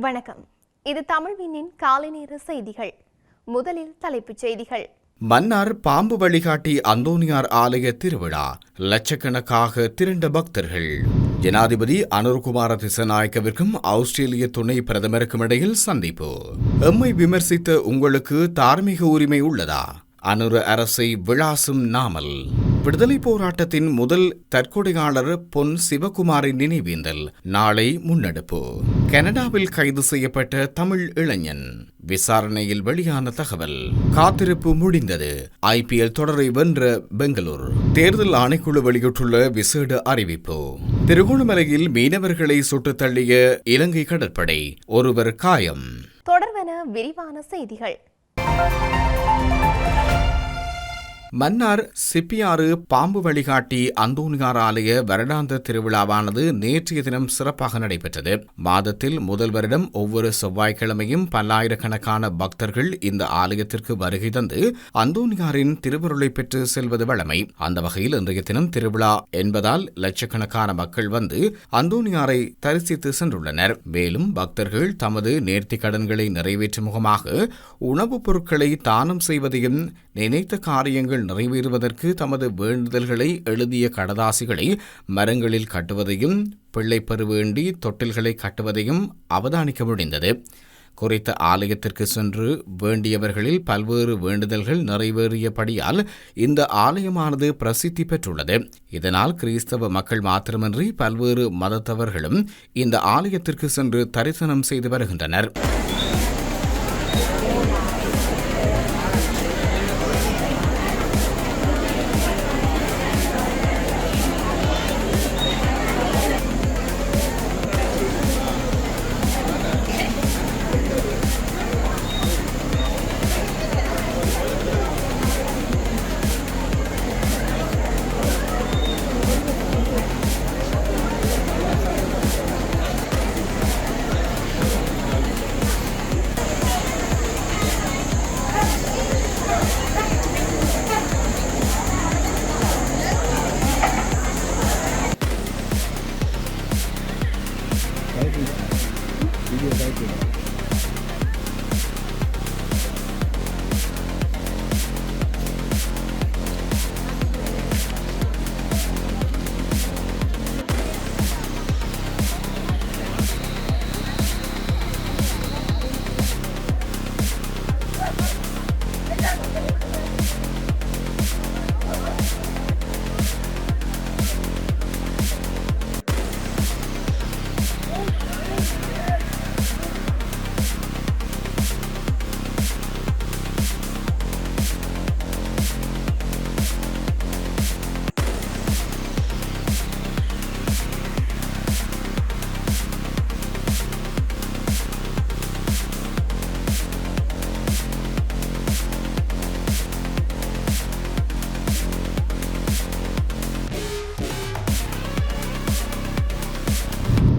வணக்கம். இது தமிழ்வினின் காலை நேர செய்திகள். முதலில் தலைப்புச் செய்திகள். மன்னார் பாம்பு வழிகாட்டி அந்தோனியார் ஆலய திருவிழா. லட்சக்கணக்காக திரண்ட பக்தர்கள். ஜனாதிபதி அனுர்குமார திசநாயக்கவிற்கும் ஆஸ்திரேலிய துணை பிரதமருக்கும் இடையில் சந்திப்பு. எம்மை விமர்சித்த உங்களுக்கு தார்மீக உரிமை உள்ளதா? அனுர அரசை விளாசும் நாமல். விடுதலை போராட்டத்தின் முதல் தற்கொடையாளர் பொன் சிவகுமாரின் நினைவேந்தல் நாளை முன்னெடுப்பு. கனடாவில் கைது செய்யப்பட்ட தமிழ் இளைஞன். விசாரணையில் வெளியான தகவல் காத்திருப்பு முடிந்தது. ஐபிஎல் தொடரை வென்ற பெங்களூர். தேர்தல் ஆணைக்குழு வெளியிட்டுள்ள விசேட அறிவிப்பு. திருகோணமலையில் மீனவர்களை சுட்டுத் தள்ளிய இலங்கை கடற்படை ஒருவர் காயம். தொடர்வன விரிவான செய்திகள். மன்னார் சிப்பியாறு பாம்பு வழிகாட்டி அந்தோனியார் ஆலய வருடாந்த திருவிழாவானது நேற்றைய தினம் சிறப்பாக நடைபெற்றது. மாதத்தில் முதல் வருடம் ஒவ்வொரு செவ்வாய்க்கிழமையும் பல்லாயிரக்கணக்கான பக்தர்கள் இந்த ஆலயத்திற்கு வருகை தந்து அந்தோனியாரின் திருவருளை பெற்று செல்வது வழமை. அந்த வகையில் இன்றைய தினம் திருவிழா என்பதால் லட்சக்கணக்கான மக்கள் வந்து அந்தோனியாரை தரிசித்து சென்றுள்ளனர். மேலும் பக்தர்கள் தமது நேர்த்தி கடன்களை நிறைவேற்றும் முகமாக உணவுப் பொருட்களை தானம் செய்வதையும் நினைத்த காரியங்கள் நிறைவேறுவதற்கு தமது வேண்டுதல்களை எழுதிய கடதாசிகளை மரங்களில் கட்டுவதையும் பிள்ளை வேண்டி தொட்டில்களை கட்டுவதையும் அவதானிக்க முடிந்தது. குறித்த ஆலயத்திற்கு சென்று வேண்டியவர்களில் பல்வேறு வேண்டுதல்கள் நிறைவேறியபடியால் இந்த ஆலயமானது பிரசித்தி பெற்றுள்ளது. இதனால் கிறிஸ்தவ மக்கள் மாத்திரமின்றி பல்வேறு மதத்தவர்களும் இந்த ஆலயத்திற்கு சென்று தரிசனம் செய்து வருகின்றனர்.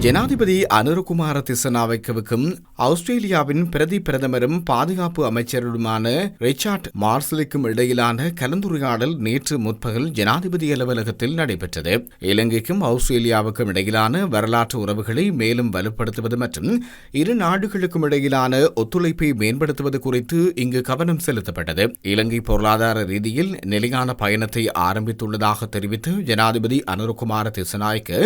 ஜனாதிபதி அனுரகுமார திசநாவைக்கவுக்கும் ஆஸ்திரேலியாவின் பிரதி பிரதமரும் பாதுகாப்பு அமைச்சருமான ரிச்சார்ட் மார்சலுக்கும் இடையிலான கலந்துரையாடல் நேற்று முற்பகல் ஜனாதிபதி அலுவலகத்தில் நடைபெற்றது. இலங்கைக்கும் ஆஸ்திரேலியாவுக்கும் இடையிலான வரலாற்று உறவுகளை மேலும் வலுப்படுத்துவது மற்றும் இரு நாடுகளுக்கும் இடையிலான ஒத்துழைப்பை மேம்படுத்துவது குறித்து இங்கு கவனம் செலுத்தப்பட்டது. இலங்கை பொருளாதார ரீதியில் நிலையான பயணத்தை ஆரம்பித்துள்ளதாக தெரிவித்து ஜனாதிபதி அனுரகுமார திசநாய்க்கு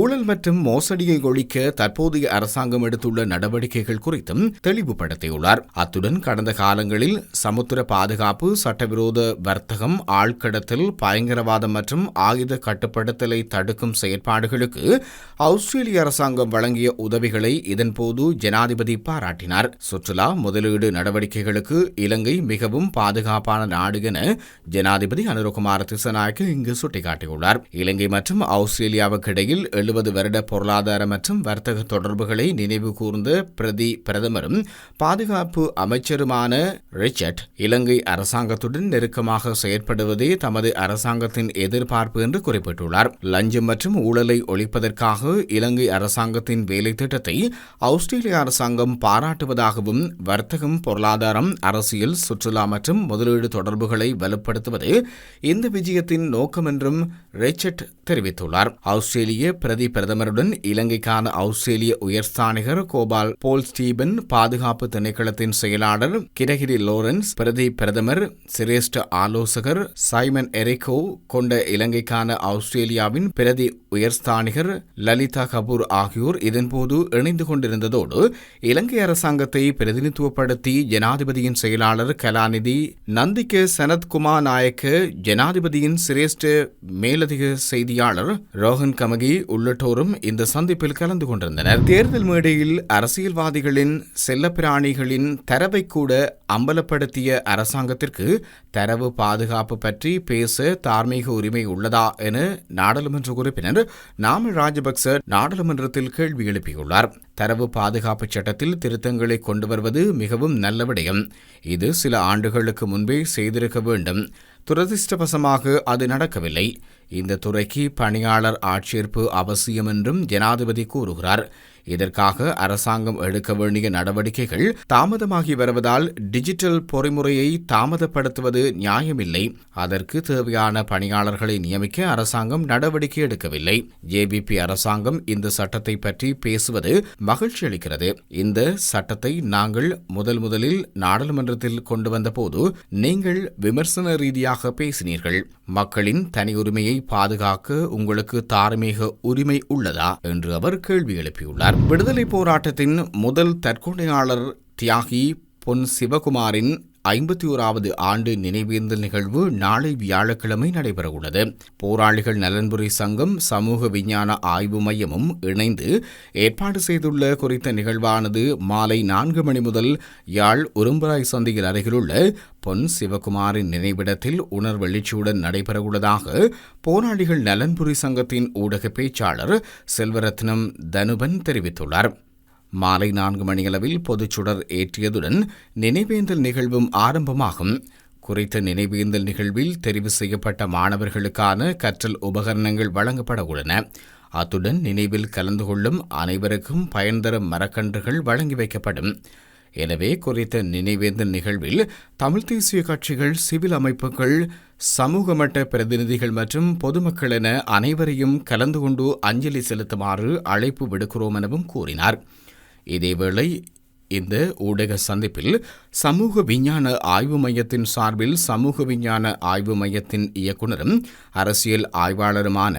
ஊழல் மற்றும் மோசடியை ஒழிக்க தற்போதைய அரசாங்கம் எடுத்துள்ள நடவடிக்கைகள் குறித்தும் தெளிவுபடுத்தியுள்ளார். அத்துடன் கடந்த காலங்களில் சமுத்திர பாதுகாப்பு சட்டவிரோத வர்த்தகம் ஆழ்கடத்தல் பயங்கரவாதம் மற்றும் ஆயுத கட்டுப்படுத்தலை தடுக்கும் செயற்பாடுகளுக்கு ஆஸ்திரேலிய அரசாங்கம் வழங்கிய உதவிகளை இதன்போது ஜனாதிபதி பாராட்டினார். சுற்றுலா முதலீடு நடவடிக்கைகளுக்கு இலங்கை மிகவும் பாதுகாப்பான நாடு என ஜனாதிபதி அனுரகுமார திசநாயக்கு இங்கு சுட்டிக்காட்டியுள்ளார். இலங்கை மற்றும் ஆஸ்திரேலியாவுக்கு இடையில் எழுபது வருட பொருளாதார மற்றும் வர்த்தக தொடர்புகளை நினைவு கூர்ந்த பிரதி பிரதமரும் பாதுகாப்பு அமைச்சருமான ரிச்சர்ட் இலங்கை அரசாங்கத்துடன் நெருக்கமாக செயற்படுவதே தமது அரசாங்கத்தின் எதிர்பார்ப்பு என்று குறிப்பிட்டுள்ளார். லஞ்சம் மற்றும் ஊழலை ஒழிப்பதற்காக இலங்கை அரசாங்கத்தின் வேலை திட்டத்தை ஆஸ்திரேலிய அரசாங்கம் பாராட்டுவதாகவும் வர்த்தகம் பொருளாதாரம் அரசியல் சுற்றுலா மற்றும் முதலீடு தொடர்புகளை வலுப்படுத்துவது இந்த விஜயத்தின் நோக்கம் என்றும் ரிச்சர்ட் தெரிவித்துள்ளார். ஆஸ்திரேலிய பிரதி பிரதமருடன் இலங்கைக்கான ஆஸ்திரேலிய உயர்ஸ்தானிகர் கோபால் போல் ஸ்டீபன் பாதுகாப்பு திணைக்களத்தின் செயலாளர் கிரகிரி லோரன்ஸ் பிரதி பிரதமர் சிரேஷ்ட ஆலோசகர் சைமன் எரிகோ கொண்ட இலங்கைக்கான ஆஸ்திரேலியாவின் பிரதி உயர்ஸ்தானிகர் லலிதா கபூர் ஆகியோர் இதன்போது இணைந்து கொண்டிருந்ததோடு இலங்கை அரசாங்கத்தை பிரதிநிதித்துவப்படுத்தி ஜனாதிபதியின் செயலாளர் கலாநிதி நந்திக்க சனத்குமார் நாயக்க ஜனாதிபதியின் சிரேஷ்ட மேலதிக செய்தி செய்தியாளர் ரோஹன் கமகி உள்ளிட்டோரும் இந்த சந்திப்பில் கலந்து கொண்டிருந்தனர். தேர்தல் மேடையில் அரசியல்வாதிகளின் செல்லப்பிராணிகளின் தரவை கூட அம்பலப்படுத்திய அரசாங்கத்திற்கு தரவு பாதுகாப்பு பற்றி பேச தார்மீக உரிமை உள்ளதா என நாடாளுமன்ற உறுப்பினர் நாமல் ராஜபக்ச நாடாளுமன்றத்தில் கேள்வி எழுப்பியுள்ளார். தரவு பாதுகாப்பு சட்டத்தில் திருத்தங்களை கொண்டு வருவது மிகவும் நல்ல விடயம். இது சில ஆண்டுகளுக்கு முன்பே செய்திருக்க வேண்டும். துரதிருஷ்டவசமாக அது நடக்கவில்லை. இந்த துறைக்கு பணியாளர் ஆட்சேர்ப்பு அவசியம் என்றும் ஜனாதிபதி கூறுகிறார். இதற்காக அரசாங்கம் எடுக்க வேண்டிய நடவடிக்கைகள் தாமதமாகி வருவதால் டிஜிட்டல் பொறிமுறையை தாமதப்படுத்துவது நியாயமில்லை. அதற்கு தேவையான பணியாளர்களை நியமிக்க அரசாங்கம் நடவடிக்கை எடுக்கவில்லை. ஜேபிபி அரசாங்கம் இந்த சட்டத்தை பற்றி பேசுவது மகிழ்ச்சி அளிக்கிறது. இந்த சட்டத்தை நாங்கள் முதல் முதலில் நாடாளுமன்றத்தில் கொண்டு வந்தபோது நீங்கள் விமர்சன ரீதியாக பேசினீர்கள். மக்களின் தனி உரிமையை பாதுகாக்க உங்களுக்கு தார்மீக உரிமை உள்ளதா? என்று அவர் கேள்வி எழுப்பியுள்ளார். விடுதலை போராட்டத்தின் முதல் தற்கொலையாளர் தியாகி பொன் சிவகுமாரின் ஐம்பத்தி ஓராவது ஆண்டு நினைவேந்தல் நிகழ்வு நாளை வியாழக்கிழமை நடைபெறவுள்ளது. போராளிகள் நலன்புரி சங்கம் சமூக விஞ்ஞான ஆய்வு மையமும் இணைந்து ஏற்பாடு செய்துள்ள குறித்த நிகழ்வானது மாலை நான்கு மணி முதல் யாழ் உரும்பராய் சந்தையில் அருகிலுள்ள பொன் சிவகுமாரின் நினைவிடத்தில் உணர்வெழுச்சியுடன் நடைபெறவுள்ளதாக போராளிகள் நலன்புரி சங்கத்தின் ஊடக பேச்சாளர் செல்வரத்னம் தனுபன் தெரிவித்துள்ளார். மாலை நான்கு மணியளவில் பொதுச்சுடர் ஏற்றியதுடன் நினைவேந்தல் நிகழ்வும் ஆரம்பமாகும். குறித்த நினைவேந்தல் நிகழ்வில் தெரிவு செய்யப்பட்ட மாணவர்களுக்கான கற்றல் உபகரணங்கள் வழங்கப்பட உள்ளன. அத்துடன் நினைவில் கலந்து கொள்ளும் அனைவருக்கும் பயன் தரும் மரக்கன்றுகள் வழங்கி வைக்கப்படும். எனவே குறித்த நினைவேந்தல் நிகழ்வில் தமிழ் தேசிய கட்சிகள் சிவில் அமைப்புகள் சமூக மட்ட பிரதிநிதிகள் மற்றும் பொதுமக்கள் என அனைவரையும் கலந்து கொண்டு அஞ்சலி செலுத்துமாறு அழைப்பு விடுக்கிறோம் எனவும் கூறினார். இதேவேளை இந்த ஊடக சந்திப்பில் சமூக விஞ்ஞான ஆய்வு மையத்தின் சார்பில் சமூக விஞ்ஞான ஆய்வு மையத்தின் இயக்குனரும் அரசியல் ஆய்வாளருமான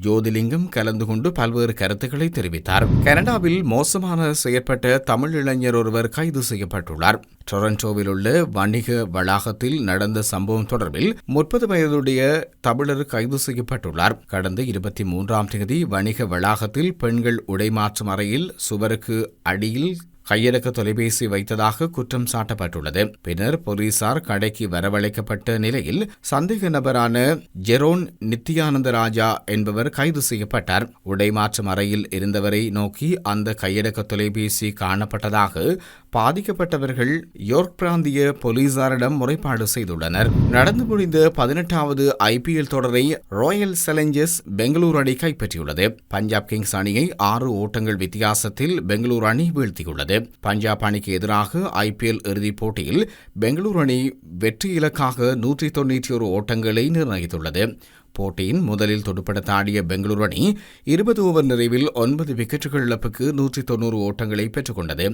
ஜோதிலிங்கம் கலந்து கொண்டு பல்வேறு கருத்துக்களை தெரிவித்தார். கனடாவில் மோசமான செயற்பட்ட தமிழ் இளைஞர் ஒருவர் கைது செய்யப்பட்டுள்ளார். டொரண்டோவில் உள்ள வணிக வளாகத்தில் நடந்த சம்பவம் தொடர்பில் முப்பது வயதுடைய தமிழர் கைது செய்யப்பட்டுள்ளார். கடந்த இருபத்தி மூன்றாம் தேதி வணிக வளாகத்தில் பெண்கள் உடைமாற்றும் அறையில் சுவருக்கு அடியில் கையடக்க தொலைபேசி வைத்ததாக குற்றம் சாட்டப்பட்டுள்ளது. பின்னர் போலீசார் கடைக்கு வரவழைக்கப்பட்ட நிலையில் சந்தேக நபரான ஜெரோன் நித்யானந்த ராஜா என்பவர் கைது செய்யப்பட்டார். உடைமாற்றம் அறையில் இருந்தவரை நோக்கி அந்த கையடக்க தொலைபேசி காணப்பட்டதாக பாதிக்கப்பட்டவர்கள் யோர்க் பிராந்திய போலீசாரிடம் முறைப்பாடு செய்துள்ளனர். நடந்து முடிந்த பதினெட்டாவது ஐபிஎல் தொடரை ராயல் சேலஞ்சர்ஸ் பெங்களூரு அணி கைப்பற்றியுள்ளது. பஞ்சாப் கிங்ஸ் அணியை ஆறு ஓட்டங்கள் வித்தியாசத்தில் பெங்களூரு அணி வீழ்த்தியுள்ளது. பஞ்சாப் அணிக்கு எதிராக ஐபிஎல் இறுதிப் போட்டியில் பெங்களூரு அணி வெற்றி இலக்காக நூற்றி தொன்னூற்றி ஒரு ஓட்டங்களை நிர்ணயித்துள்ளது. போட்டியின் முதலில் துடுப்படுத்த ஆடிய பெங்களூரு அணி இருபது ஓவர் நிறைவில் ஒன்பது விக்கெட்டுகள் இழப்புக்கு நூற்றி தொன்னூறு ஓட்டங்களை பெற்றுக்கொண்டது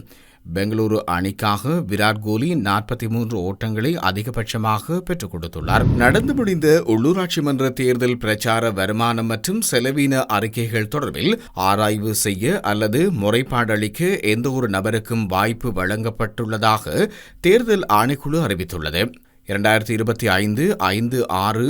பெங்களூரு அணிக்காக விராட் கோலி நாற்பத்தி மூன்று ஓட்டங்களை அதிகபட்சமாக பெற்றுக் கொடுத்துள்ளார். நடந்து முடிந்த உள்ளூராட்சி மன்ற தேர்தல் பிரச்சார வருமானம் மற்றும் செலவின அறிக்கைகள் தொடர்பில் ஆராய்வு செய்ய அல்லது முறைப்பாடு அளிக்க எந்த ஒரு நபருக்கும் வாய்ப்பு வழங்கப்பட்டுள்ளதாக தேர்தல் ஆணைக்குழு அறிவித்துள்ளது. இரண்டாயிரத்தி இருபத்தி ஐந்து ஐந்து ஆறு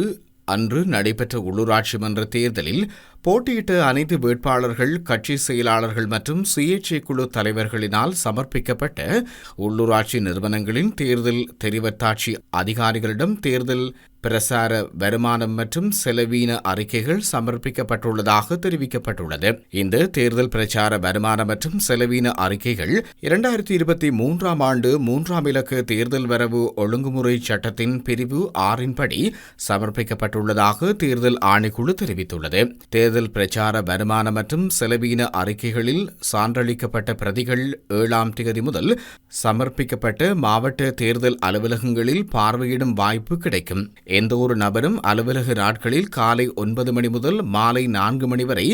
அன்று நடைபெற்ற உள்ளூராட்சி மன்ற தேர்தலில் போட்டியிட்ட அனைத்து வேட்பாளர்கள் கட்சி செயலாளர்கள் மற்றும் சுயேட்சை குழு தலைவர்களினால் சமர்ப்பிக்கப்பட்ட உள்ளூராட்சி நிறுவனங்களின் தேர்தல் தெரிவத்தாட்சி அதிகாரிகளிடம் தேர்தல் பிரசார வருமானம் மற்றும் செலவீன அறிக்கைகள் சமர்ப்பிக்கப்பட்டுள்ளதாக தெரிவிக்கப்பட்டுள்ளது. இந்த தேர்தல் பிரச்சார வருமானம் மற்றும் செலவீன அறிக்கைகள் இரண்டாயிரத்தி இருபத்தி மூன்றாம் ஆண்டு மூன்றாம் இலக்க தேர்தல் வரவு ஒழுங்குமுறை சட்டத்தின் பிரிவு ஆறின்படி சமர்ப்பிக்கப்பட்டுள்ளதாக தேர்தல் ஆணைக்குழு தெரிவித்துள்ளது. தேர்தல் தேர்தல் பிரச்சார வருமான மற்றும் செலவீன அறிக்கைகளில் சான்றளிக்கப்பட்ட பிரதிகள் ஏழாம் தேதி முதல் சமர்ப்பிக்கப்பட்ட மாவட்ட தேர்தல் அலுவலகங்களில் பார்வையிடும் வாய்ப்பு கிடைக்கும். எந்த ஒரு நபரும் அலுவலக நாட்களில் காலை ஒன்பது மணி முதல் மாலை நான்கு மணி வரை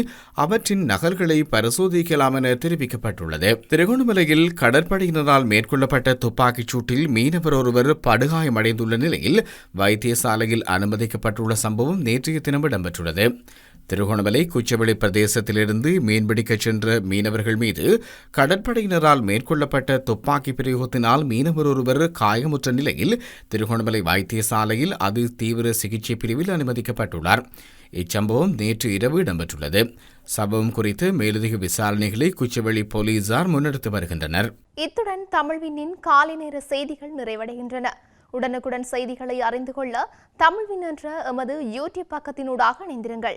அவற்றின் நகல்களை பரிசோதிக்கலாம் என தெரிவிக்கப்பட்டுள்ளது. திருகோணமலையில் கடற்படையினரால் மேற்கொள்ளப்பட்ட துப்பாக்கிச் சூட்டில் மீனவர் ஒருவர் படுகாயமடைந்துள்ள நிலையில் வைத்தியசாலையில் அனுமதிக்கப்பட்டுள்ள சம்பவம் நேற்றைய தினம் இடம்பெற்றுள்ளது. திருகோணமலை குச்சவெளி பிரதேசத்திலிருந்து மீன்பிடிக்கச் சென்ற மீனவர்கள் மீது கடற்படையினரால் மேற்கொள்ளப்பட்ட துப்பாக்கி பிரயோகத்தினால் மீனவர் ஒருவர் காயமுற்ற நிலையில் திருகோணமலை வைத்தியசாலையில் அது தீவிர சிகிச்சை பிரிவில் அனுமதிக்கப்பட்டுள்ளார். இச்சம்பவம் நேற்று இரவு இடம்பெற்றுள்ளது. சம்பவம் குறித்து மேலதிக விசாரணைகளை குச்சவெளி போலீசார் முன்னெடுத்து வருகின்றனர். இத்துடன் தமிழ்வினின் காலை நேர செய்திகள் நிறைவடைகின்றன. உடனுக்குடன் செய்திகளை அறிந்து கொள்ள தமிழ்வின் என்ற எமது யூடியூப் பக்கத்தினூடாக இணைந்திருங்கள்.